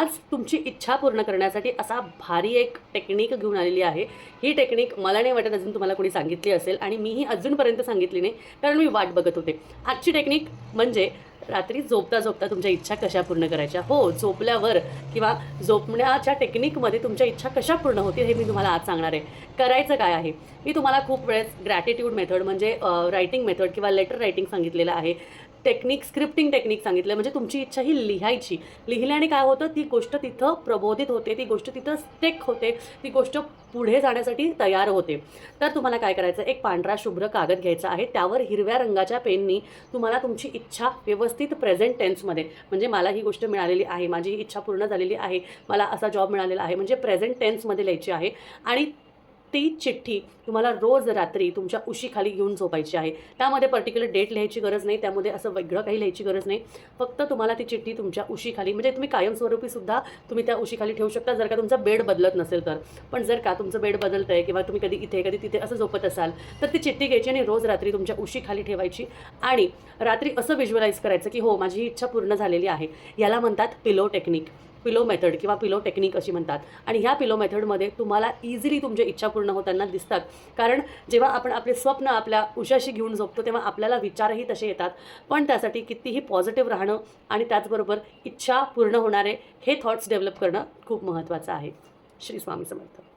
आज तुमची इच्छा पूर्ण करण्यासाठी असा भारी एक टेक्निक घेऊन आलेली आहे. ही टेक्निक मला नाही वाटत अजून तुम्हाला कोणी सांगितली असेल आणि मीही अजूनपर्यंत सांगितली नाही कारण मी वाट बघत होते. आजची टेक्निक म्हणजे रात्री झोपता झोपता तुमच्या इच्छा कशा पूर्ण करायच्या? हो झोपल्यावर किंवा झोपण्याच्या टेक्निकमध्ये तुमच्या इच्छा कशा पूर्ण होतील हे मी तुम्हाला आज सांगणार आहे. करायचं काय आहे? मी तुम्हाला खूप वेळेस ग्रॅटिट्यूड मेथड म्हणजे रायटिंग मेथड किंवा लेटर रायटिंग सांगितलेलं आहे. टेक्निक स्क्रिप्टिंग टेक्निक सांगितलं. म्हणजे तुमची इच्छा ही लिहायची. लिहिल्याने काय होतं ती गोष्ट तिथं प्रबोधित होते ती गोष्ट तिथं स्टेक होते ती गोष्ट पुढे जाण्यासाठी तयार होते. तर तुम्हाला काय करायचं एक पांढरा शुभ्र कागद घ्यायचा आहे. त्यावर हिरव्या रंगाच्या पेननी तुम्हाला तुमची इच्छा व्यवस्थित प्रेझेंट टेन्समध्ये म्हणजे मला ही गोष्ट मिळालेली आहे माझी ही इच्छा पूर्ण झालेली आहे मला असा जॉब मिळालेला आहे म्हणजे प्रेझेंट टेन्समध्ये लिहायची आहे. आणि ती चिठ्ठी तुम्हाला रोज रात्री तुमच्या उशीखाली घेऊन झोपायची आहे. त्यामध्ये पर्टिक्युलर डेट लिहायची गरज नाही त्यामध्ये असं वेगळं काही लिहायची गरज नाही. फक्त तुम्हाला ती चिठ्ठी तुमच्या उशीखाली म्हणजे तुम्ही कायमस्वरूपी सुद्धा तुम्ही त्या उशीखाली ठेवू शकता जर का तुमचा बेड बदलत नसेल तर. पण जर का तुमचं बेड बदलतं आहे किंवा तुम्ही कधी इथे कधी तिथे असं झोपत असाल तर ती चिठ्ठी घ्यायची आणि रोज रात्री तुमच्या उशीखाली ठेवायची. आणि रात्री असं विज्युअलाइज करायचं की हो माझी ही इच्छा पूर्ण झालेली आहे. याला म्हणतात पिलो टेक्निक पिलो मेथड किंवा पिलो टेक्निक अशी म्हणतात. आणि ह्या पिलो मेथडमध्ये तुम्हाला इझिली तुमच्या इच्छा पूर्ण होताना दिसतात. कारण जेव्हा आपण आपले स्वप्न आपल्या उशाशी घेऊन झोपतो तेव्हा आपल्याला विचारही तसे येतात. पण त्यासाठी कितीही पॉझिटिव्ह राहणं आणि त्याचबरोबर इच्छा पूर्ण होणारे हे थॉट्स डेव्हलप करणं खूप महत्त्वाचं आहे. श्री स्वामी समर्थ.